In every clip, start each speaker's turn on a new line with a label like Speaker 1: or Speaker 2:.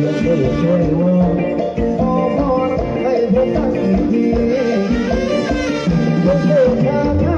Speaker 1: เพื่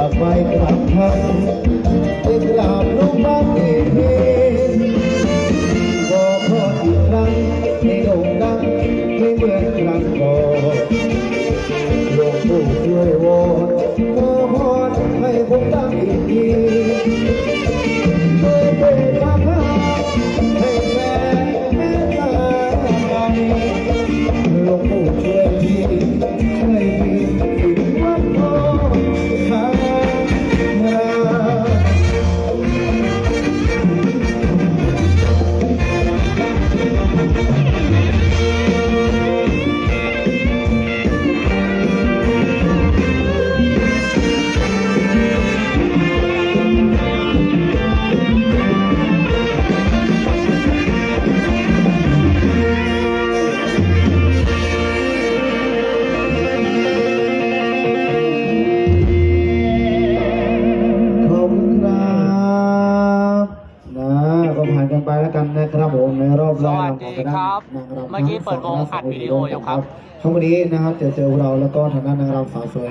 Speaker 1: อยากไปกราบท่านไปกราบลงบ้านเองบอกพ่ออีกครั้งให้โด่งดังไม่เหมือนครั้งก่อนหลวงปู่ช่วยวอนขอพรให้ผมดังอีกที ครับผมในรอบแรกของคณะ
Speaker 2: สวัสดีครับ
Speaker 1: นางรำ
Speaker 2: เมื่อกี้เปิดวงอัดวิดีโออยู่ครับ
Speaker 1: ทั้งวันนี้นะครับจะเจอเราแล้วก็ทางด้านนางรำสาวสวย